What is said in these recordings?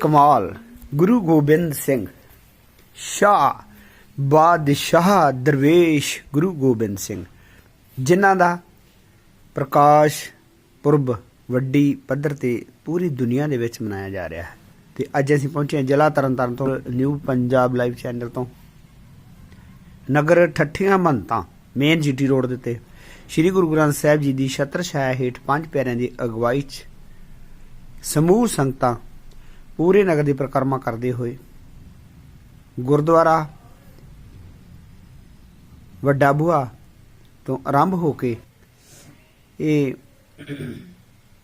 ਕਮਾਲ, ਗੁਰੂ ਗੋਬਿੰਦ ਸਿੰਘ। ਸ਼ਾਹ ਬਾਦਸ਼ਾਹ ਦਰਵੇਸ਼ ਗੁਰੂ ਗੋਬਿੰਦ ਸਿੰਘ। ਜਿਨ੍ਹਾਂ ਦਾ ਪ੍ਰਕਾਸ਼ ਪੁਰਬ ਵੱਡੀ ਪੱਧਰ ਤੇ ਪੂਰੀ ਦੁਨੀਆ ਦੇ ਵਿੱਚ ਮਨਾਇਆ ਜਾ ਰਿਹਾ ਹੈ। ਤੇ ਅੱਜ ਅਸੀਂ ਪਹੁੰਚੇ ਹਾਂ ਜ਼ਿਲ੍ਹਾ ਤਰਨਤਾਰਨ ਤੋਂ, ਨਿਊ ਪੰਜਾਬ ਲਾਈਵ ਚੈਨਲ ਤੋਂ। ਨਗਰ Thathian Mantan main GT road ਦੇ ਉੱਤੇ। ਸ੍ਰੀ ਗੁਰੂ ਗ੍ਰੰਥ ਸਾਹਿਬ ਜੀ ਦੀ ਛਤਰ ਛਾਇਆ ਹੇਠ ਪੰਜ ਪਿਆਰਿਆਂ ਦੀ ਅਗਵਾਈ 'ਚ ਸਮੂਹ ਸੰਗਤਾਂ ਪੂਰੇ ਨਗਰ ਦੀ ਪਰਿਕਰਮਾ ਕਰਦੇ ਹੋਏ ਗੁਰਦੁਆਰਾ ਵੱਡਾ ਬੂਹਾ ਤੋਂ ਆਰੰਭ ਹੋ ਕੇ ਇਹ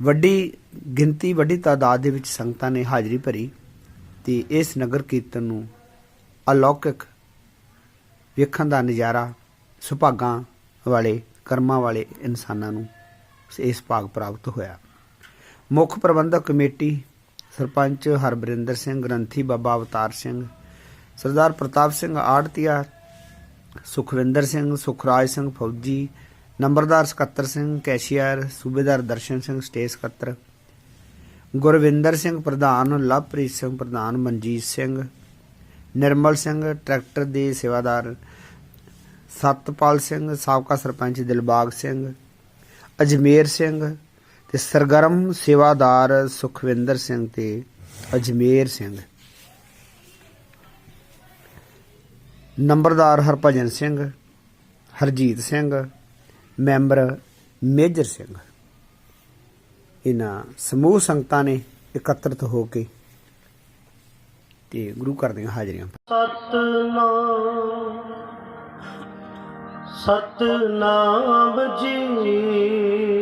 ਵੱਡੀ ਗਿਣਤੀ, ਵੱਡੀ ਤਾਦਾਦ ਦੇ ਵਿੱਚ ਸੰਗਤਾਂ ਨੇ ਹਾਜ਼ਰੀ ਭਰੀ ਤੇ ਇਸ ਨਗਰ ਕੀਰਤਨ ਨੂੰ ਅਲੌਕਿਕ ਵੇਖਣ ਦਾ ਨਜ਼ਾਰਾ, ਸੁਭਾਗਾਂ ਵਾਲੇ, ਕਰਮਾਂ ਵਾਲੇ ਇਨਸਾਨਾਂ ਨੂੰ ਇਸ ਭਾਗ ਪ੍ਰਾਪਤ ਹੋਇਆ। ਮੁੱਖ ਪ੍ਰਬੰਧਕ ਕਮੇਟੀ ਸਰਪੰਚ ਹਰਬਰਿੰਦਰ ਸਿੰਘ, ਗ੍ਰੰਥੀ ਬਾਬਾ ਅਵਤਾਰ ਸਿੰਘ, ਸਰਦਾਰ ਪ੍ਰਤਾਪ ਸਿੰਘ ਆੜਤੀਆ, ਸੁਖਵਿੰਦਰ ਸਿੰਘ, ਸੁਖਰਾਜ ਸਿੰਘ ਫੌਜੀ, ਨੰਬਰਦਾਰ ਸਕੱਤਰ ਸਿੰਘ ਕੈਸ਼ੀਅਰ ਸੂਬੇਦਾਰ ਦਰਸ਼ਨ ਸਿੰਘ ਸਟੇਜ ਸਕੱਤਰ, ਗੁਰਵਿੰਦਰ ਸਿੰਘ ਪ੍ਰਧਾਨ, ਲਵਪ੍ਰੀਤ ਸਿੰਘ ਪ੍ਰਧਾਨ, ਮਨਜੀਤ ਸਿੰਘ, ਨਿਰਮਲ ਸਿੰਘ ਟਰੈਕਟਰ ਦੇ ਸੇਵਾਦਾਰ, ਸਤਪਾਲ ਸਿੰਘ, ਸਾਬਕਾ ਸਰਪੰਚ ਦਿਲਬਾਗ ਸਿੰਘ, ਅਜਮੇਰ ਸਿੰਘ ਤੇ ਸਰਗਰਮ ਸੇਵਾਦਾਰ ਸੁਖਵਿੰਦਰ ਸਿੰਘ ਤੇ ਅਜਮੇਰ ਸਿੰਘ। ਨੰਬਰਦਾਰ ਹਰਭਜਨ ਸਿੰਘ, ਹਰਜੀਤ ਸਿੰਘ, ਮੈਂਬਰ ਮੇਜਰ ਸਿੰਘ। ਇਹਨਾਂ ਸਮੂਹ ਸੰਗਤਾਂ ਨੇ ਇਕੱਤਰਤ ਹੋ ਕੇ ਤੇ ਗੁਰੂ ਘਰ ਦੀਆਂ ਹਾਜ਼ਰੀਆਂ ਸਤਨਾਮ ਸਤਨਾਮ ਜੀ।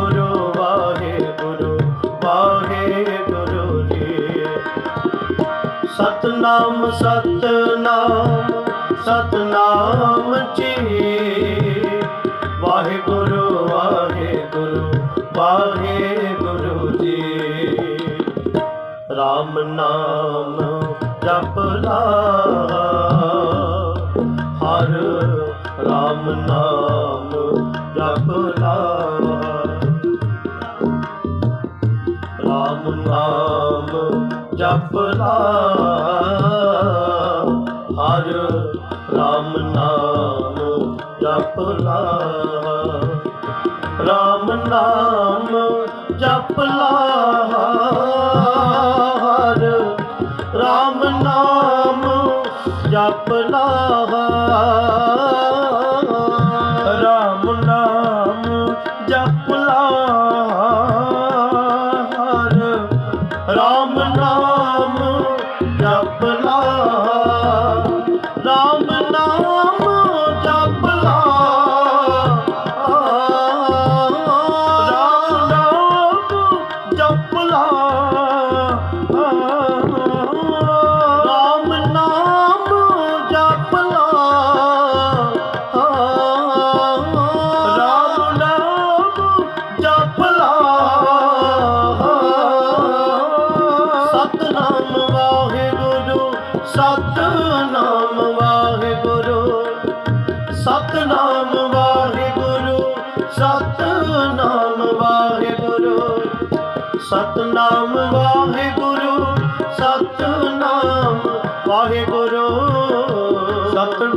ਸਤਨਾਮ ਸਤਨਾਮ ਸਤਨਾਮ ਜੀ। ਵਾਹਿਗੁਰੂ ਵਾਹਿਗੁਰੂ ਵਾਹਿਗੁਰੂ ਜੀ। ਰਾਮ ਨਾਮ ਜਪ ਲਾ। ਹਰ ਰਾਮ ਨਾਮ ਜਪ ਲਾ। ਰਾਮ ਨਾਮ ਜਪਨਾ ਹਰ ਰਾਮ ਨਾਮ ਜਪਨਾ ਰਾਮ ਨਾਮ ਜਪਨਾ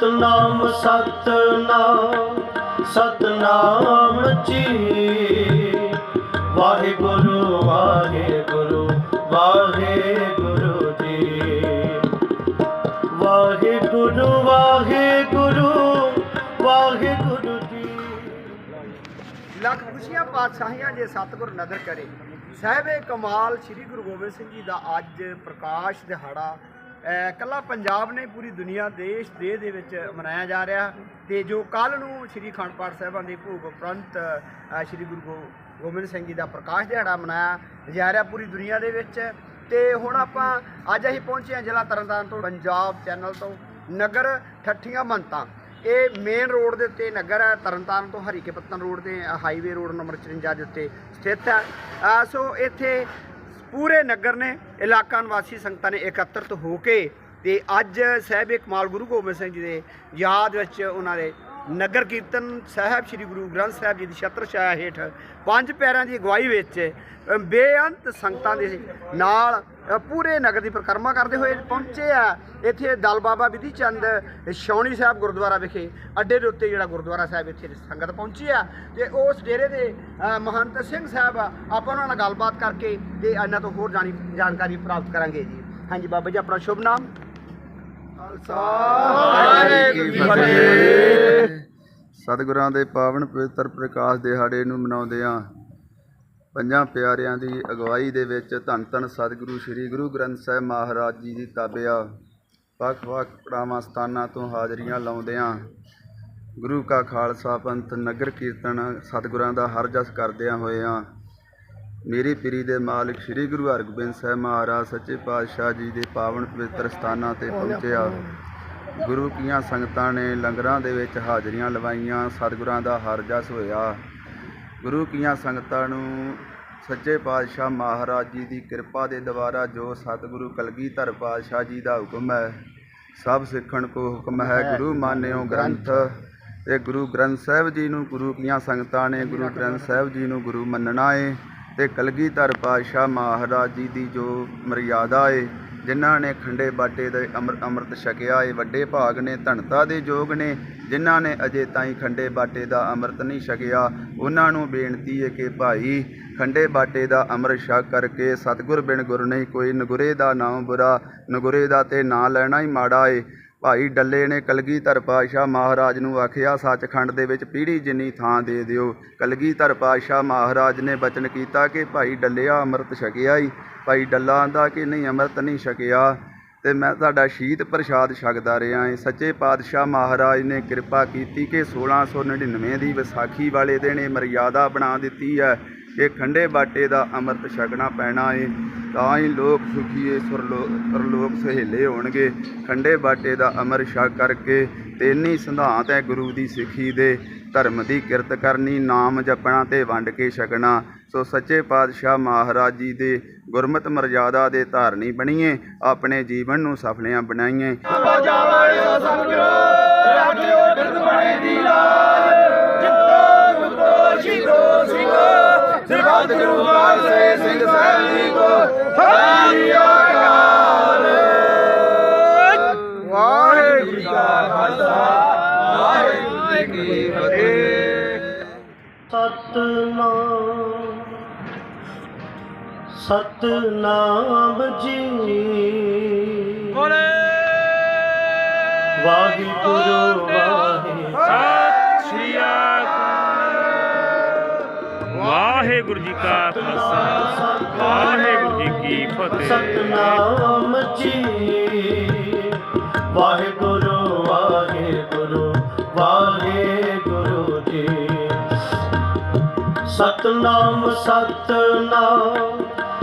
ਸਤਨਾਮ ਸਤਨਾਮ ਸਤਨਾਮ ਜੀ। ਵਾਹਿਗੁਰੂ ਵਾਹਿਗੁਰੂ ਵਾਹਿਗੁਰੂ ਜੀ। ਵਾਹਿਗੁਰੂ ਵਾਹਿਗੁਰੂ ਵਾਹਿਗੁਰੂ ਜੀ। ਲੱਖ ਖੁਸ਼ੀਆਂ ਪਾਤਸ਼ਾਹੀਆਂ ਜੇ ਸਤਿਗੁਰ ਨਦਰ ਕਰੇ। ਸਾਹਿਬੇ ਕਮਾਲ ਸ੍ਰੀ ਗੁਰੂ ਗੋਬਿੰਦ ਸਿੰਘ ਜੀ ਦਾ ਅੱਜ ਪ੍ਰਕਾਸ਼ ਦਿਹਾੜਾ ਕੱਲਾ ਪੰਜਾਬ ਨੇ ਪੂਰੀ ਦੁਨੀਆ ਦੇਸ਼ ਦੇ ਦੇ ਵਿੱਚ ਮਨਾਇਆ ਜਾ ਰਿਹਾ। ਤੇ ਜੋ ਕੱਲ ਨੂੰ ਸ੍ਰੀ ਅਖੰਡ ਪਾਠ ਸਾਹਿਬਾਂ ਦੇ ਭੋਗ ਉਪਰੰਤ ਸ੍ਰੀ ਗੁਰੂ ਗੋ- ਗੋਬਿੰਦ ਸਿੰਘ ਜੀ ਦਾ ਪ੍ਰਕਾਸ਼ ਦਿਹਾੜਾ ਮਨਾਇਆ ਜਾ ਰਿਹਾ ਪੂਰੀ ਦੁਨੀਆ ਦੇ ਵਿੱਚ। ਤੇ ਹੁਣ ਆਪਾਂ ਅੱਜ ਅਸੀਂ ਪਹੁੰਚੇ ਹਾਂ ਜ਼ਿਲ੍ਹਾ ਤਰਨਤਾਰਨ ਤੋਂ, ਪੰਜਾਬ ਚੈਨਲ ਤੋਂ, ਨਗਰ ਠੱਠੀਆਂ ਮੰਤਾਂ। ਇਹ ਮੇਨ ਰੋਡ ਦੇ ਉੱਤੇ ਨਗਰ ਹੈ, ਤਰਨਤਾਰਨ ਤੋਂ ਹਰੀਕੇ ਪੱਤਨ ਰੋਡ ਤੇ ਹਾਈਵੇ ਰੋਡ ਨੰਬਰ 54 ਦੇ ਉੱਤੇ ਸਥਿਤ ਹੈ। ਸੋ ਇੱਥੇ ਪੂਰੇ ਨਗਰ ਨੇ, ਇਲਾਕਾ ਨਿਵਾਸੀ ਸੰਗਤਾਂ ਨੇ ਇਕੱਤਰਤ ਹੋ ਕੇ ਤੇ ਅੱਜ ਸਾਹਿਬ ਕਮਾਲ ਗੁਰੂ ਗੋਬਿੰਦ ਸਿੰਘ ਜੀ ਦੇ ਯਾਦ ਵਿੱਚ ਉਹਨਾਂ ਦੇ ਨਗਰ ਕੀਰਤਨ ਸਾਹਿਬ, ਸ੍ਰੀ ਗੁਰੂ ਗ੍ਰੰਥ ਸਾਹਿਬ ਜੀ ਦੀ ਛਤਰ ਛਾਇਆ ਹੇਠ ਪੰਜ ਪਿਆਰਿਆਂ ਦੀ ਅਗਵਾਈ ਵਿੱਚ ਬੇਅੰਤ ਸੰਗਤਾਂ ਦੇ ਨਾਲ ਪੂਰੇ ਨਗਰ ਦੀ ਪਰਿਕਰਮਾ ਕਰਦੇ ਹੋਏ ਪਹੁੰਚੇ ਆ ਇੱਥੇ ਦਲ ਬਾਬਾ ਵਿਧੀ ਚੰਦ ਸ਼ੌਣੀ ਸਾਹਿਬ ਗੁਰਦੁਆਰਾ ਵਿਖੇ, ਅੱਡੇ ਦੇ ਉੱਤੇ ਜਿਹੜਾ ਗੁਰਦੁਆਰਾ ਸਾਹਿਬ ਇੱਥੇ ਸੰਗਤ ਪਹੁੰਚੀ ਆ। ਤੇ ਉਸ ਡੇਰੇ ਦੇ ਮਹੰਤ ਸਿੰਘ ਸਾਹਿਬ, ਆਪਾਂ ਉਹਨਾਂ ਨਾਲ ਗੱਲਬਾਤ ਕਰਕੇ ਤੇ ਇਹਨਾਂ ਤੋਂ ਹੋਰ ਜਾਣੀ, ਜਾਣਕਾਰੀ ਪ੍ਰਾਪਤ ਕਰਾਂਗੇ ਜੀ। ਹਾਂਜੀ ਬਾਬਾ ਜੀ, ਆਪਣਾ ਸ਼ੁਭ ਨਾਮ? ਵਾਹਿਗੁਰੂ ਜੀ ਕੀ ਫਤਿਹ। ਸਤਿਗੁਰਾਂ ਦੇ ਪਾਵਨ ਪਵਿੱਤਰ ਪ੍ਰਕਾਸ਼ ਦਿਹਾੜੇ ਨੂੰ ਮਨਾਉਂਦੇ ਆ ਪੰਜਾਂ ਪਿਆਰਿਆਂ ਦੀ ਅਗਵਾਈ ਦੇ ਵਿੱਚ ਧੰਨ ਧੰਨ ਸਤਿਗੁਰੂ ਸ੍ਰੀ ਗੁਰੂ ਗ੍ਰੰਥ ਸਾਹਿਬ ਮਹਾਰਾਜ ਜੀ ਦੀ ਤਾਬਿਆ। ਵੱਖ-ਵੱਖ ਪੜਾਵਾਂ ਸਥਾਨਾਂ ਤੋਂ ਹਾਜ਼ਰੀਆਂ ਲਾਉਂਦਿਆਂ ਗੁਰੂ ਕਾ ਖਾਲਸਾ ਪੰਥ ਨਗਰ ਕੀਰਤਨ ਸਤਿਗੁਰਾਂ ਦਾ ਹਰ ਜਸ ਕਰਦਿਆਂ ਹੋਇਆਂ ਮੇਰੀ ਪੀਰੀ ਦੇ ਮਾਲਕ ਸ੍ਰੀ ਗੁਰੂ ਹਰਗੋਬਿੰਦ ਸਾਹਿਬ ਮਹਾਰਾਜ ਸੱਚੇ ਪਾਤਸ਼ਾਹ ਜੀ ਦੇ ਪਾਵਨ ਪਵਿੱਤਰ ਸਥਾਨਾਂ ਤੇ ਪਹੁੰਚਿਆ ਗੁਰੂ ਕੀਆਂ ਸੰਗਤਾਂ ਨੇ ਲੰਗਰਾਂ ਦੇ ਵਿੱਚ ਹਾਜ਼ਰੀਆਂ ਲਵਾਈਆਂ ਸਤਿਗੁਰਾਂ ਦਾ ਹਰ ਜਸ ਹੋਇਆ। ਗੁਰੂ ਕੀਆਂ ਸੰਗਤਾਂ ਨੂੰ ਸੱਚੇ ਪਾਤਸ਼ਾਹ ਮਹਾਰਾਜ ਜੀ ਦੀ ਕਿਰਪਾ ਦੇ ਦੁਆਰਾ ਜੋ ਸਤਿਗੁਰੂ ਕਲਗੀਧਰ ਪਾਤਸ਼ਾਹ ਜੀ ਦਾ ਹੁਕਮ ਹੈ ਸਭ ਸਿੱਖਣ ਕੋ ਹੁਕਮ ਹੈ। ਗੁਰੂ ਮਾਨਿਓ ਗ੍ਰੰਥ। ਤੇ ਗੁਰੂ ਗ੍ਰੰਥ ਸਾਹਿਬ ਜੀ ਨੂੰ ਗੁਰੂ ਕੀਆਂ ਸੰਗਤਾਂ ਨੇ ਗੁਰੂ ਗ੍ਰੰਥ ਸਾਹਿਬ ਜੀ ਨੂੰ ਗੁਰੂ ਮੰਨਣਾ ਏ। ਤੇ ਕਲਗੀਧਰ ਪਾਤਸ਼ਾਹ ਮਹਾਰਾਜ ਜੀ ਦੀ ਜੋ ਮਰਿਆਦਾ ਏ, ਜਿਨ੍ਹਾਂ ਨੇ ਖੰਡੇ ਬਾਟੇ ਦੇ ਅੰਮ੍ਰਿ- ਅੰਮ੍ਰਿਤ ਛਕਿਆ ਏ, ਵੱਡੇ ਭਾਗ ਨੇ ਧਨਤਾ ਦੇ ਯੋਗ ਨੇ, ਜਿਨ੍ਹਾਂ ਨੇ ਅਜੇ ਤਾਈਂ ਖੰਡੇ ਬਾਟੇ ਦਾ ਅੰਮ੍ਰਿਤ ਨਹੀਂ ਛਕਿਆ, ਉਹਨਾਂ ਨੂੰ ਬੇਨਤੀ ਏ ਕਿ ਭਾਈ ਖੰਡੇ ਬਾਟੇ ਦਾ ਅੰਮ੍ਰਿਤ ਛਕ ਕਰਕੇ ਸਤਿਗੁਰ ਬਿਨ ਗੁਰ ਨਹੀਂ, ਕੋਈ ਨਗੁਰੇ ਦਾ ਨਾਮ ਬੁਰਾ, ਨਗੁਰੇ ਦਾ ਤੇ ਨਾਂ ਲੈਣਾ ਹੀ ਮਾੜਾ ਏ। ਭਾਈ ਡੱਲੇ ਨੇ ਕਲਗੀਧਰ ਪਾਤਸ਼ਾਹ ਮਹਾਰਾਜ ਨੂੰ ਆਖਿਆ, ਸੱਚਖੰਡ ਦੇ ਵਿੱਚ ਪੀੜੀ ਜਿੰਨੀ ਥਾਂ ਦੇ ਦਿਓ। ਕਲਗੀਧਰ ਪਾਤਸ਼ਾਹ ਮਹਾਰਾਜ ਨੇ ਬਚਨ ਕੀਤਾ ਕਿ ਭਾਈ ਡੱਲਿਆ ਅੰਮ੍ਰਿਤ ਛਕਿਆ ਹੀ ਭਾਈ ਡੱਲਾ ਆਂਦਾ ਕਿ ਨਹੀਂ, ਅੰਮ੍ਰਿਤ ਨਹੀਂ ਛਕਿਆ। ਤੇ ਮੈਂ ਤੁਹਾਡਾ ਸ਼ੀਤ ਪ੍ਰਸ਼ਾਦ ਛਕਦਾ ਰਿਹਾ ਏ। ਸੱਚੇ ਪਾਤਸ਼ਾਹ ਮਹਾਰਾਜ ਨੇ ਕਿਰਪਾ ਕੀਤੀ ਕਿ 1699 ਦੀ ਵਿਸਾਖੀ ਵਾਲੇ ਦਿਨ ਇਹ ਮਰਿਆਦਾ ਬਣਾ ਦਿੱਤੀ ਹੈ ਕਿ ਖੰਡੇ ਬਾਟੇ ਦਾ ਅੰਮ੍ਰਿਤ ਛਕਣਾ ਪੈਣਾ ਏ। ਤਾਂ ਹੀ ਲੋਕ ਸੁਖੀਏ ਸੁਰਲੋਕ ਪਰਲੋਕ ਸਹੇਲੇ ਹੋਣਗੇ। ਖੰਡੇ ਬਾਟੇ ਦਾ ਅਮਰ ਛਕ ਕਰਕੇ ਤੇਨੀ ਸਿਧਾਂਤ ਹੈ ਗੁਰੂ ਦੀ ਸਿੱਖੀ ਦੇ। ਧਰਮ ਦੀ ਕਿਰਤ ਕਰਨੀ, ਨਾਮ ਜਪਣਾ ਤੇ ਵੰਡ ਕੇ ਛਕਣਾ। ਸੋ ਸੱਚੇ ਪਾਤਸ਼ਾਹ ਮਹਾਰਾਜ ਜੀ ਦੇ ਗੁਰਮਤ ਮਰਜ਼ਾਦਾ ਦੇ ਧਾਰਨੀ ਬਣੀਏ, ਆਪਣੇ ਜੀਵਨ ਨੂੰ ਸਫਲਿਆਂ ਬਣਾਈਏ। ਸਰਬੱਤ ਗੁਰੂ ਖਾਲਸੇ ਸਿੰਘ ਸਾਹਿਬ ਜੀ ਕੋ। ਸਤਨਾਮ ਜੀ। ਵਾਹਿਗੁਰੂ ਵਾਹਿਗੁਰੂ। ਸਤਿ ਸ਼੍ਰੀ ਅਕਾਲ। ਵਾਹਿਗੁਰੂ ਜੀ ਕਾ ਖਾਲਸਾ। ਵਾਹਿਗੁਰੂ ਜੀ ਕੀ ਫਤਿਹ। ਸਤਨਾਮ ਜੀ। ਵਾਹਿਗੁਰੂ ਵਾਹਿਗੁਰੂ ਵਾਹਿਗੁਰੂ ਜੀ। ਸਤਨਾਮ ਸਤਨਾਮ।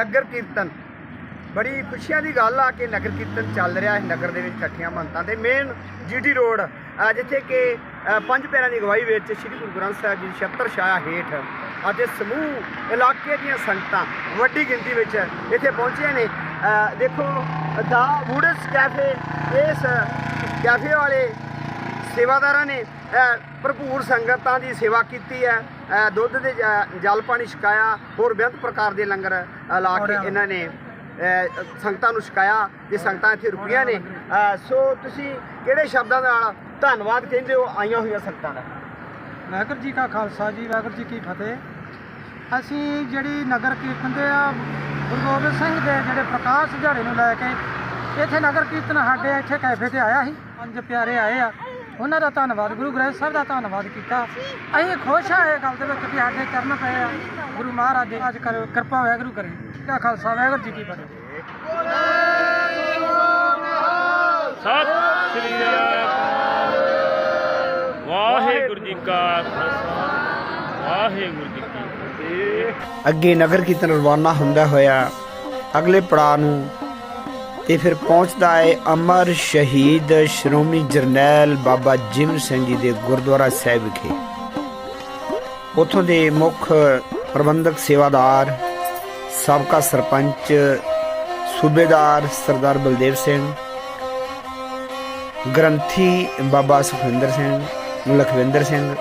ਨਗਰ ਕੀਰਤਨ। ਬੜੀ ਖੁਸ਼ੀਆਂ ਦੀ ਗੱਲ ਆ ਕਿ ਨਗਰ ਕੀਰਤਨ ਚੱਲ ਰਿਹਾ ਹੈ, ਨਗਰ ਦੇ ਵਿੱਚ ਇਕੱਠੀਆਂ ਮੰਤਾਂ ਤੇ ਮੇਨ ਜੀਟੀ ਰੋਡ ਜਿੱਥੇ ਕਿ ਪੰਜ ਪੈਰਾਂ ਦੀ ਅਗਵਾਈ ਵਿੱਚ ਸ੍ਰੀ ਗੁਰੂ ਗ੍ਰੰਥ ਸਾਹਿਬ ਜੀ ਦੀ ਛਤਰ ਛਾਇਆ ਹੇਠ ਅਤੇ ਸਮੂਹ ਇਲਾਕੇ ਦੀਆਂ ਸੰਗਤਾਂ ਵੱਡੀ ਗਿਣਤੀ ਵਿੱਚ ਇੱਥੇ ਪਹੁੰਚੀਆਂ ਨੇ। ਦੇਖੋ, ਦਾ ਵੂਡਸ ਕੈਫੇ ਇਸ ਕੈਫੇ ਵਾਲੇ ਸੇਵਾਦਾਰਾਂ ਨੇ ਭਰਪੂਰ ਸੰਗਤਾਂ ਦੀ ਸੇਵਾ ਕੀਤੀ ਹੈ। ਦੁੱਧ ਦੇ ਜ- ਜਲ ਪਾਣੀ ਛਕਾਇਆ ਹੋਰ ਬੇਅੰਤ ਪ੍ਰਕਾਰ ਦੇ ਲੰਗਰ ਲਾ ਕੇ ਇਹਨਾਂ ਨੇ ਸੰਗਤਾਂ ਨੂੰ ਛਕਾਇਆ ਤੇ ਸੰਗਤਾਂ ਇੱਥੇ ਰੁਕੀਆਂ ਨੇ। ਸੋ ਤੁਸੀਂ ਕਿਹੜੇ ਸ਼ਬਦਾਂ ਨਾਲ ਧੰਨਵਾਦ ਕਹਿੰਦੇ ਹੋ ਆਈਆਂ ਹੋਈਆਂ ਸੰਗਤਾਂ ਦਾ? ਵਾਹਿਗੁਰੂ ਜੀ ਕਾ ਖਾਲਸਾ ਜੀ ਵਾਹਿਗੁਰੂ ਜੀ ਕੀ ਫਤਿਹ। ਅਸੀਂ ਜਿਹੜੀ ਨਗਰ ਕੀਰਤਨ ਦੇ ਆ ਗੁਰੂ ਗੋਬਿੰਦ ਸਿੰਘ ਦੇ ਜਿਹੜੇ ਪ੍ਰਕਾਸ਼ ਦਿਹਾੜੇ ਨੂੰ ਲੈ ਕੇ ਇੱਥੇ ਨਗਰ ਕੀਰਤਨ ਸਾਡੇ ਇੱਥੇ ਕੈਫੇ ਤੇ ਆਇਆ ਸੀ। ਪੰਜ ਪਿਆਰੇ ਆਏ ਆ। ਉਹਨਾਂ ਦਾ ਧੰਨਵਾਦ ਗੁਰੂ ਗ੍ਰੰਥ ਸਾਹਿਬ ਦਾ ਧੰਨਵਾਦ ਕੀਤਾ। ਅਸੀਂ ਖੁਸ਼ ਆ ਇਹ ਗੱਲ ਦੇ ਵਿੱਚ ਕਿ ਸਾਡੇ ਚਰਨ ਪਏ ਆ। ਗੁਰੂ ਮਹਾਰਾਜ ਦੇ ਅੱਜ ਕਰੋ ਕਿਰਪਾ ਵਾਹਿਗੁਰੂ ਕਰੇ। ਜੀ ਕਾ ਖਾਲਸਾ ਵਾਹਿਗੁਰੂ ਜੀ ਕੀ ਫਤਿਹ। ਸਤਿ ਸ੍ਰੀ ਅਕਾਲ। ਵਾਹਿਗੁਰੂ ਜੀ ਕਾ ਖਾਲਸਾ। ਵਾਹਿਗੁਰੂ ਜੀ ਕੀ ਫਤਿਹ। ਅੱਗੇ ਨਗਰ ਕੀਰਤਨ ਰਵਾਨਾ ਹੁੰਦਾ ਹੋਇਆ ਅਗਲੇ ਪੜਾਅ ਨੂੰ ਤੇ ਫਿਰ ਪਹੁੰਚਦਾ ਹੈ ਅਮਰ ਸ਼ਹੀਦ ਸ਼੍ਰੋਮਣੀ ਜਰਨੈਲ ਬਾਬਾ ਜਿਮ ਸਿੰਘ ਜੀ ਦੇ ਗੁਰਦੁਆਰਾ ਸਾਹਿਬ ਵਿਖੇ। ਉਥੋਂ ਦੇ ਮੁੱਖ ਪ੍ਰਬੰਧਕ ਸੇਵਾਦਾਰ, ਸਾਬਕਾ ਸਰਪੰਚ, ਸੂਬੇਦਾਰ ਸਰਦਾਰ ਬਲਦੇਵ ਸਿੰਘ, ਗ੍ਰੰਥੀ ਬਾਬਾ ਸੁਖਵਿੰਦਰ ਸਿੰਘ, ਲਖਵਿੰਦਰ ਸਿੰਘ,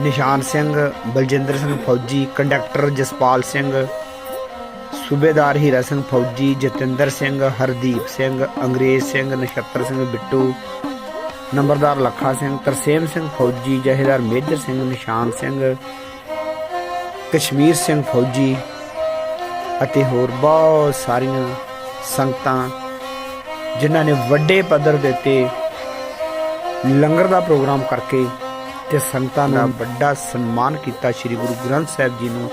ਨਿਸ਼ਾਨ ਸਿੰਘ, ਬਲਜਿੰਦਰ ਸਿੰਘ ਫੌਜੀ, ਕੰਡਕਟਰ ਜਸਪਾਲ ਸਿੰਘ ਸੂਬੇਦਾਰ ਹੀਰਾ ਸਿੰਘ ਫੌਜੀ, ਜਤਿੰਦਰ ਸਿੰਘ, ਹਰਦੀਪ ਸਿੰਘ, ਅੰਗਰੇਜ਼ ਸਿੰਘ, ਨਛੱਤਰ ਸਿੰਘ ਬਿੱਟੂ, ਨੰਬਰਦਾਰ ਲੱਖਾ ਸਿੰਘ, ਤਰਸੇਮ ਸਿੰਘ ਫੌਜੀ, ਜਹੇਦਾਰ ਮੇਜਰ ਸਿੰਘ, ਨਿਸ਼ਾਨ ਸਿੰਘ, ਕਸ਼ਮੀਰ ਸਿੰਘ ਫੌਜੀ ਅਤੇ ਹੋਰ ਬਹੁਤ ਸਾਰੀਆਂ ਸੰਗਤਾਂ ਜਿਨ੍ਹਾਂ ਨੇ ਵੱਡੇ ਪੱਧਰ ਦੇ ਉੱਤੇ ਲੰਗਰ ਦਾ ਪ੍ਰੋਗਰਾਮ ਕਰਕੇ ਤੇ ਸੰਗਤਾਂ ਦਾ ਵੱਡਾ ਸਨਮਾਨ ਕੀਤਾ। ਸ੍ਰੀ ਗੁਰੂ ਗ੍ਰੰਥ ਸਾਹਿਬ ਜੀ ਨੂੰ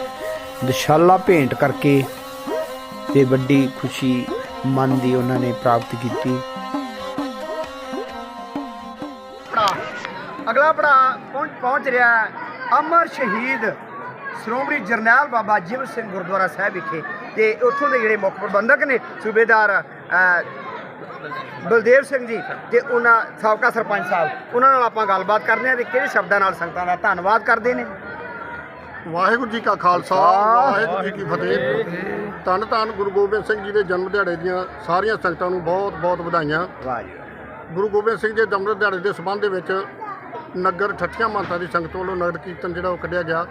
ਦਸ਼ਾਲਾ ਭੇਂਟ ਕਰਕੇ ਤੇ ਵੱਡੀ ਖੁਸ਼ੀ, ਮਨ ਦੀ ਉਹਨਾਂ ਨੇ ਪ੍ਰਾਪਤ ਕੀਤੀ। ਅਗਲਾ ਪੜਾ ਪਹੁੰਚ ਪਹੁੰਚ ਰਿਹਾ ਅਮਰ ਸ਼ਹੀਦ ਸ਼੍ਰੋਮਣੀ ਜਰਨੈਲ ਬਾਬਾ ਜਿਮ ਸਿੰਘ ਗੁਰਦੁਆਰਾ ਸਾਹਿਬ ਵਿਖੇ ਤੇ ਉੱਥੋਂ ਦੇ ਜਿਹੜੇ ਮੁੱਖ ਪ੍ਰਬੰਧਕ ਨੇ ਸੂਬੇਦਾਰ ਬਲਦੇਵ ਸਿੰਘ ਜੀ ਤੇ ਉਹਨਾਂ ਸਾਬਕਾ ਸਰਪੰਚ ਸਾਹਿਬ, ਉਹਨਾਂ ਨਾਲ ਆਪਾਂ ਗੱਲਬਾਤ ਕਰਦੇ ਹਾਂ ਤੇ ਕਿਹੜੇ ਸ਼ਬਦਾਂ ਨਾਲ ਸੰਗਤਾਂ ਦਾ ਧੰਨਵਾਦ ਕਰਦੇ ਨੇ? ਵਾਹਿਗੁਰੂ ਜੀ ਕਾ ਖਾਲਸਾ ਵਾਹਿਗੁਰੂ ਜੀ ਕੀ ਫਤਿਹ। ਧੰਨ ਧੰਨ ਗੁਰੂ ਗੋਬਿੰਦ ਸਿੰਘ ਜੀ ਦੇ ਜਨਮ ਦਿਹਾੜੇ ਦੀਆਂ ਸਾਰੀਆਂ ਸੰਗਤਾਂ ਨੂੰ ਬਹੁਤ ਬਹੁਤ ਵਧਾਈਆਂ। ਗੁਰੂ ਗੋਬਿੰਦ ਸਿੰਘ ਜੀ ਦੇ ਜਨਮ ਦਿਹਾੜੇ ਦੇ ਸਬੰਧ ਦੇ ਵਿੱਚ ਨਗਰ ਠੱਠੀਆਂ ਮਾਤਾ ਦੀ ਸੰਗਤ ਵੱਲੋਂ ਨਗਰ ਕੀਰਤਨ ਜਿਹੜਾ ਉਹ ਕੱਢਿਆ ਗਿਆ।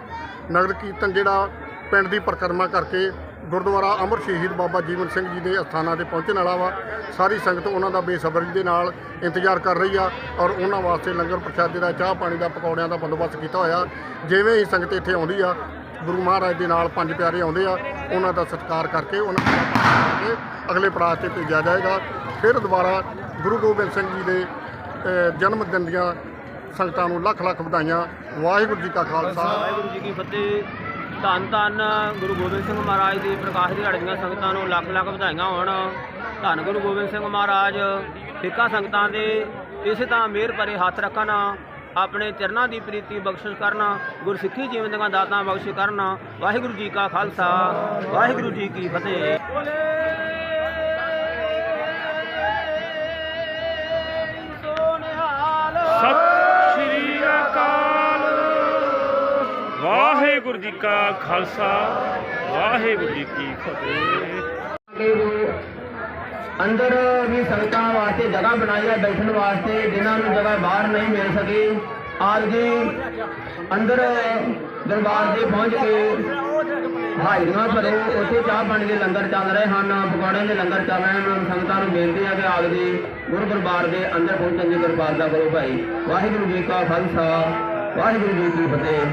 ਨਗਰ ਕੀਰਤਨ ਜਿਹੜਾ ਪਿੰਡ ਦੀ ਪਰਿਕਰਮਾ ਕਰਕੇ ਗੁਰਦੁਆਰਾ ਅਮਰ ਸ਼ਹੀਦ ਬਾਬਾ ਜੀਵਨ ਸਿੰਘ ਜੀ ਦੇ ਅਸਥਾਨਾਂ ਤੇ ਪਹੁੰਚਣ ਵਾਲਾ ਵਾ। ਸਾਰੀ ਸੰਗਤ ਉਹਨਾਂ ਦਾ ਬੇਸਬਰੀ ਦੇ ਨਾਲ ਇੰਤਜ਼ਾਰ ਕਰ ਰਹੀ ਆ ਔਰ ਉਹਨਾਂ ਵਾਸਤੇ ਲੰਗਰ ਪ੍ਰਸ਼ਾਦੇ ਦਾ, ਚਾਹ ਪਾਣੀ ਦਾ, ਪਕੌੜਿਆਂ ਦਾ ਬੰਦੋਬਸਤ ਕੀਤਾ ਹੋਇਆ। ਜਿਵੇਂ ਹੀ ਸੰਗਤ ਇੱਥੇ ਆਉਂਦੀ ਆ, ਗੁਰੂ ਮਹਾਰਾਜ ਦੇ ਨਾਲ ਪੰਜ ਪਿਆਰੇ ਆਉਂਦੇ ਆ, ਉਹਨਾਂ ਦਾ ਸਤਿਕਾਰ ਕਰਕੇ ਉਹਨਾਂ ਦਾ ਅਗਲੇ ਪੜਾਅ ਤੇ ਭੇਜਿਆ ਜਾਏਗਾ। ਫਿਰ ਦੁਬਾਰਾ ਗੁਰੂ ਗੋਬਿੰਦ ਸਿੰਘ ਜੀ ਦੇ ਜਨਮ ਦਿਨ ਦੀਆਂ ਸੰਗਤਾਂ ਨੂੰ ਲੱਖ ਲੱਖ ਵਧਾਈਆਂ। ਵਾਹਿਗੁਰੂ ਜੀ ਕਾ ਖਾਲਸਾ। ਵਾਹਿਗੁਰੂ ਜੀ ਕੀ ਫਤਿਹ। ਧੰਨ ਧੰਨ ਗੁਰੂ ਗੋਬਿੰਦ ਸਿੰਘ ਮਹਾਰਾਜ ਦੀ ਪ੍ਰਕਾਸ਼ ਦਿਹਾੜੇ ਦੀਆਂ ਸੰਗਤਾਂ ਨੂੰ ਲੱਖ ਲੱਖ ਵਧਾਈਆਂ ਹੋਣ। ਧੰਨ ਗੁਰੂ ਗੋਬਿੰਦ ਸਿੰਘ ਮਹਾਰਾਜ ਸਿੱਖਾਂ ਸੰਗਤਾਂ ਦੇ, ਇਸੇ ਤਾਂ ਮਿਹਰ ਭਰੇ ਹੱਥ ਰੱਖਣ, ਆਪਣੇ ਚਰਨਾਂ ਦੀ ਪ੍ਰੀਤੀ ਬਖਸ਼ਿਸ਼ ਕਰਨਾ, ਗੁਰਸਿੱਖੀ ਜੀਵਨ ਦੀਆਂ ਦਾਤਾਂ ਬਖਸ਼ਿਸ਼ ਕਰਨਾ। ਵਾਹਿਗੁਰੂ ਜੀ ਕਾ ਖਾਲਸਾ, ਵਾਹਿਗੁਰੂ ਜੀ ਕੀ ਫਤਿਹ। ਵਾਹਿਗੁਰੂ ਜੀ ਕਾ ਖਾਲਸਾ, ਵਾਹਿਗੁਰੂ ਜੀ ਕੀ ਫਤਿਹ। ਅੰਦਰ ਵੀ ਸੰਗਤਾਂ ਵਾਸਤੇ, ਜਗ੍ਹਾ ਬਣਾਈ ਹੈ ਬੈਠਣ ਵਾਸਤੇ, ਜਿਨ੍ਹਾਂ ਨੂੰ ਜਗ੍ਹਾ ਬਾਹਰ ਨਹੀਂ ਮਿਲ ਸਕੀ। ਆਪ ਜੀ ਅੰਦਰ ਦਰਬਾਰ ਦੇ ਪਹੁੰਚ ਕੇ ਹਾਜ਼ਰੀਆਂ ਭਰੇ। ਉੱਥੇ ਚਾਹ ਪਾਣੀ ਦੇ ਲੰਗਰ ਚੱਲ ਰਹੇ ਹਨ, ਪਕੌੜਿਆਂ ਦੇ ਲੰਗਰ ਚੱਲ ਰਹੇ ਹਨ। ਸੰਗਤਾਂ ਨੂੰ ਬੇਨਤੀ ਹੈ ਕਿ ਆਪ ਜੀ ਗੁਰੂ ਦਰਬਾਰ ਦੇ ਅੰਦਰ ਪਹੁੰਚਣ ਦੀ ਕਿਰਪਾਲਤਾ ਕਰੋ ਭਾਈ। ਵਾਹਿਗੁਰੂ ਜੀ ਕਾ ਖਾਲਸਾ, ਵਾਹਿਗੁਰੂ ਜੀ ਕੀ ਫਤਿਹ।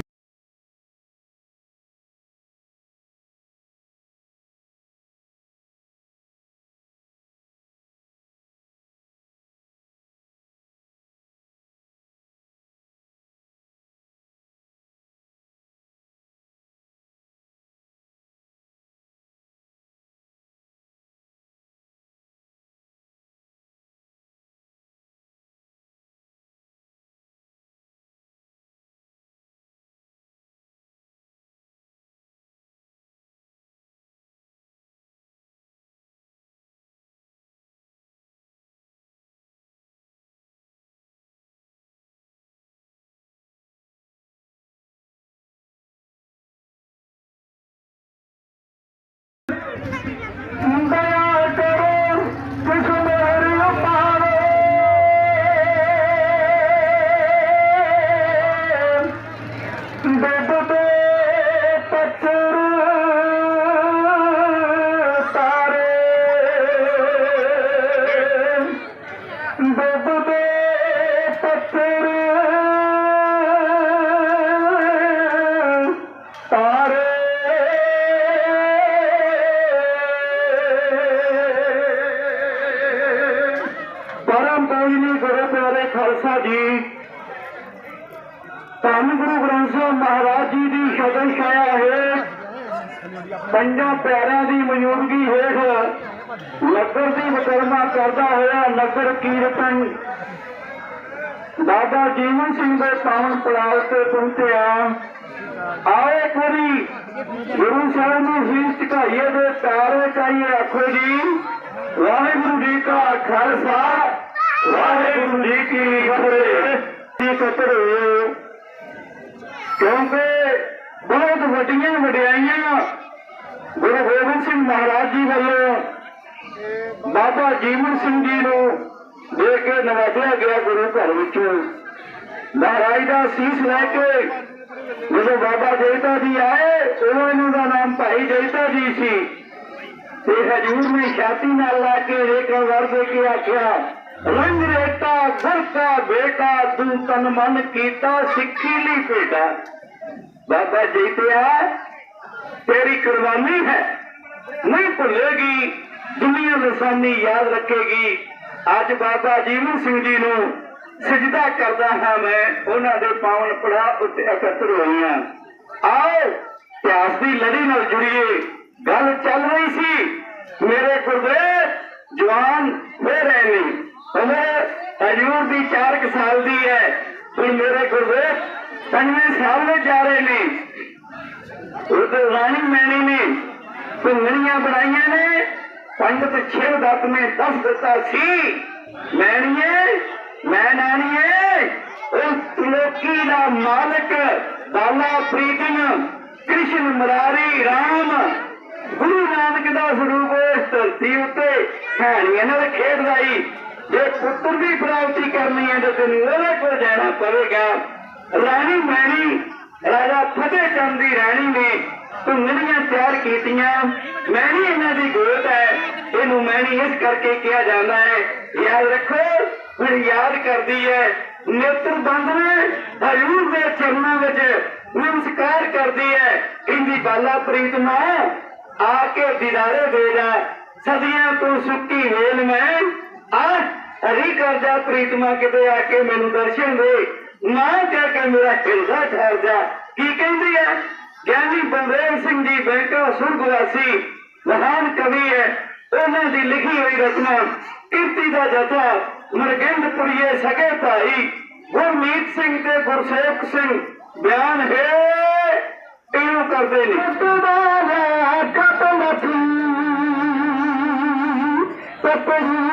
ਦੇ ਪੈਰ ਚਾਹੀਏ ਆਖੋ ਜੀ। ਵਾਹਿਗੁਰੂ ਜੀ ਕਾ ਖਾਲਸਾ, ਵਾਹਿਗੁਰੂ ਜੀ ਕੀ ਫਤਿਹ। ਜੀ ਕਤਰੇ ਕਿਉਂਕਿ ਬਹੁਤ ਵੱਡੀਆਂ ਵਡਿਆਈਆਂ ਗੁਰੂ ਗੋਬਿੰਦ ਸਿੰਘ ਮਹਾਰਾਜ ਜੀ ਵੱਲੋਂ ਬਾਬਾ ਜੀਵਨ ਸਿੰਘ ਜੀ ਨੂੰ ਦੇ ਕੇ ਨਵਾਜਿਆ ਗਿਆ ਗੁਰੂ ਘਰ ਵਿੱਚੋਂ। ਮਹਾਰਾਜ ਦਾ ਸੀਸ ਲੈ ਕੇ ਜਦੋਂ ਬਾਬਾ ਜੈਤਾ ਜੀ ਆਏ ਉਦੋਂ ਇਹਨਾਂ ਦਾ ਨਾਮ ਭਾਈ ਜੈਤਾ ਜੀ ਸੀ। ਤੇ ਹਜੂਰ ਨੇ ਛਾਤੀ ਨਾਲ ਲਾ ਕੇ ਰੇਖਾ ਵਰ ਕੇ ਆਖਿਆ, ਰੰਗ ਰੇਤਾ ਗੁਰ ਕਾ ਬੇਟਾ, ਤੂੰ ਤਨ ਮਨ ਕੀਤਾ ਸਿੱਖੀ ਲਈ ਭੇਟਾ। ਬਾਬਾ ਜੈਤਿਆ ਤੇਰੀ ਕੁਰਬਾਨੀ ਹੈ। ਨਹੀਂ ਭੁੱਲੇਗੀ, ਦੁਨੀਆ ਲਸਾਨੀ ਯਾਦ ਰੱਖੇਗੀ। ਅੱਜ ਬਾਬਾ ਜੀਵਨ ਸਿੰਘ ਜੀ ਨੂੰ ਸਜਦਾ ਕਰਦਾ ਹਾਂ ਮੈਂ, ਉਹਨਾਂ ਦੇ ਪਾਵਨ ਪੜਾ ਉੱਤੇ ਇਕੱਤਰ ਹੋਈ ਹਾਂ ਆਓ ਇਤਿਹਾਸ ਦੀ ਲੜੀ ਨਾਲ ਜੁੜੀਏ। ਗੱਲ ਚੱਲ ਰਹੀ ਸੀ। ਮੇਰੇ ਗੁਰਦੇਵ ਜਵਾਨ ਹੋ ਰਹੇ ਨੇ। ਉਮਰ ਹਜੂਰ ਦੀ 4 ਸਾਲ ਦੀ ਹੈ। ਹੁਣ ਮੇਰੇ ਗੁਰਦੇਵ ਪੰਜਵੇਂ ਸਾਲ ਵਿੱਚ ਜਾ ਰਹੇ ਨੇ। ਉਧਰ ਰਾਣੀ ਮੈਣੀ ਨੇ ਭੁੰਗਣੀਆਂ ਬਣਾਈਆਂ ਨੇ। ਪੰਡਤ ਛੇਵ ਦੱਤ ਨੇ ਦੱਸ ਦਿੱਤਾ ਸੀ, ਮੈਣੀਏ ਮੈਂ ਨਾਣੀਏ ਉਸ ਲੋਕੀ ਦਾ ਮਾਲਕ ਬਾਲਾ ਪ੍ਰੀਤਮ, ਕ੍ਰਿਸ਼ਨ ਮਰਾਰੀ RAM ਗੁਰੂ ਨਾਨਕ ਦਾ ਸਰੂਪ ਇਸ ਧਰਤੀ ਉੱਤੇ ਕਹਾਣੀਆਂ ਨਾਲ ਖੇਡਦਾ ਈ ਜੇ ਪੁੱਤਰ ਦੀ ਪ੍ਰਾਪਤੀ ਕਰਨੀ ਹੈ ਤਾਂ ਤੈਨੂੰ ਉਹਦੇ ਕੋਲ ਜਾਣਾ ਪਵੇਗਾ। ਰਾਣੀ ਮੈਣੀ, ਰਾਜਾ ਫਤਿਹ ਚੰਦ ਦੀ ਰਾਣੀ ਨੇ ਧੁੰਗੜੀਆਂ ਤਿਆਰ ਕੀਤੀਆਂ। ਮੈਣੀ ਇਹਨਾਂ ਦੀ ਗੋਤ ਹੈ। ਇਹਨੂੰ ਮੈਣੀ ਇਸ ਕਰਕੇ ਕਿਹਾ ਜਾਂਦਾ ਹੈ, ਯਾਦ ਰੱਖੋ, ਫਿਰ ਯਾਦ ਕਰਦੀ ਹੈ। ਨੇਤਰ ਬੰਦ ਨੇ ਹਜੂਰ ਦੇ ਚਰਨਾਂ ਵਿੱਚ ਨਮਸਕਾਰ ਕਰਦੀ ਹੈ। ਕਹਿੰਦੀ, ਬਾਲਾ ਪ੍ਰੀਤਮਾ ਆ ਕੇ ਦਿਦਾਰੇ ਦੇ ਜਾ ਸਦੀਆਂ ਤੋਂ ਸੁੱਕੀ ਵੇਲ ਮੈਂ। ਆ, ਹਰੀ ਕਰ ਪ੍ਰੀਤਮਾ ਕਿਤੇ ਆ ਕੇ ਮੈਨੂੰ ਦਰਸ਼ਨ ਦੇ। ਨਾ ਕਹਿ ਕੇ ਮੇਰਾ ਹਿਰਦਾ ਠਹਿਰ ਜਾ। ਕੀ ਕਹਿੰਦੀ ਹੈ ਗਿਆਨੀ ਬਲਦੇਵ ਸਿੰਘ ਜੀ ਬੈਂਕਾ ਸੁਰਗਵਾਸੀ, ਮਹਾਨ ਕਵੀ ਹੈ ਉਹਨਾਂ ਦੀ ਲਿਖੀ ਹੋਈ ਰਚਨਾ, ਕੀਰਤੀ ਦਾ ਜਥਾ, ਮਰਗੰਦਪੁਰੀਏ ਸਕੇ ਭਾਈ। ਗੁਰਮੀਤ ਸਿੰਘ ਤੇ ਗੁਰਸੇਵਕ ਸਿੰਘ, ਬਿਆਨ ਹੈ, ਇਹਨੂੰ ਕਰਦੇ ਨੇ। companhia.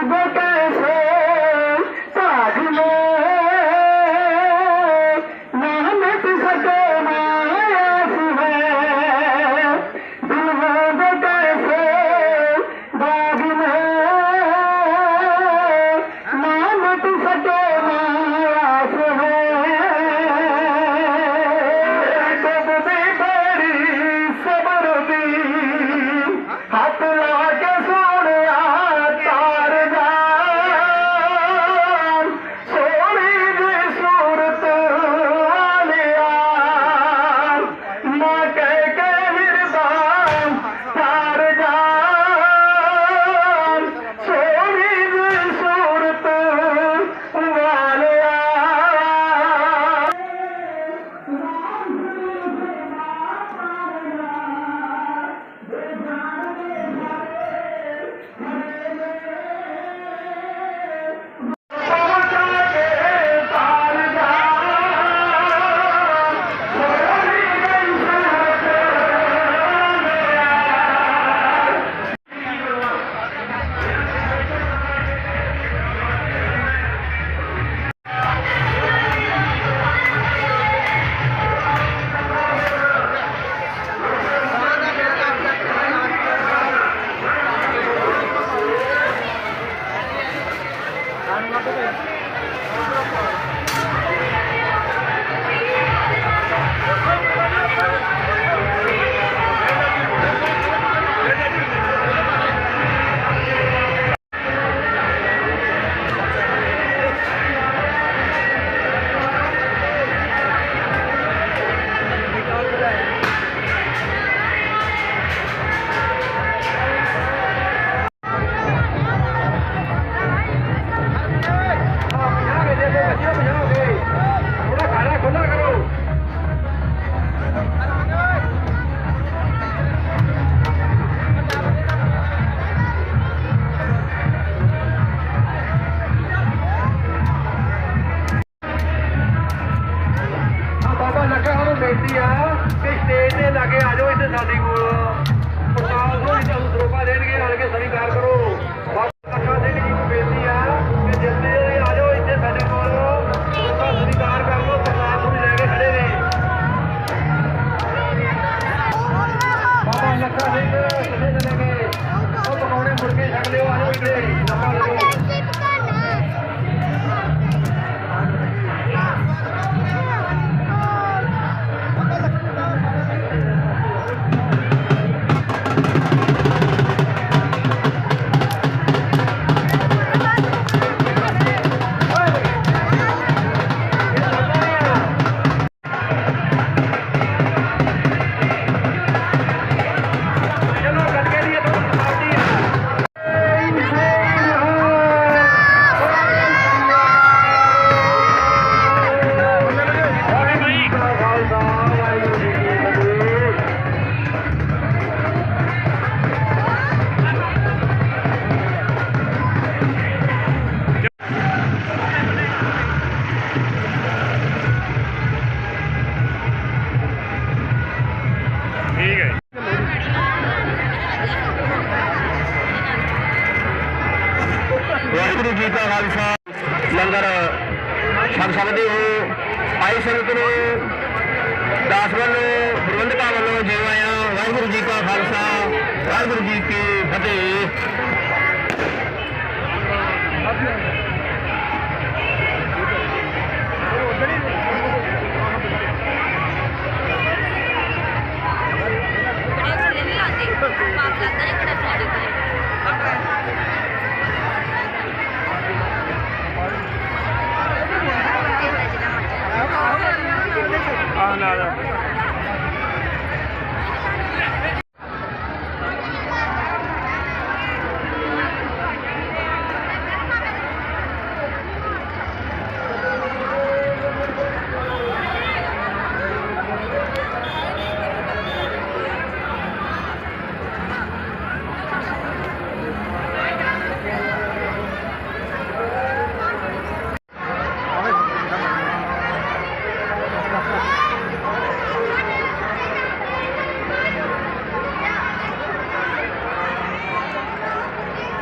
Avião.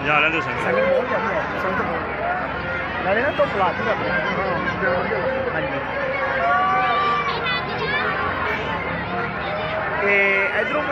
ਜਾ ਲੈਂਦੇ ਸੰਗਤ ਸੰਗਤ ਬਹੁਤ ਵਧੀਆ ਹੈ, ਸੰਗਤ ਬਹੁਤ ਨਾਲੇ ਨਾ ਤੋਂ ਪਲਾਟ ਦਾ ਹਾਂਜੀ। ਤੇ ਇਧਰੋਂ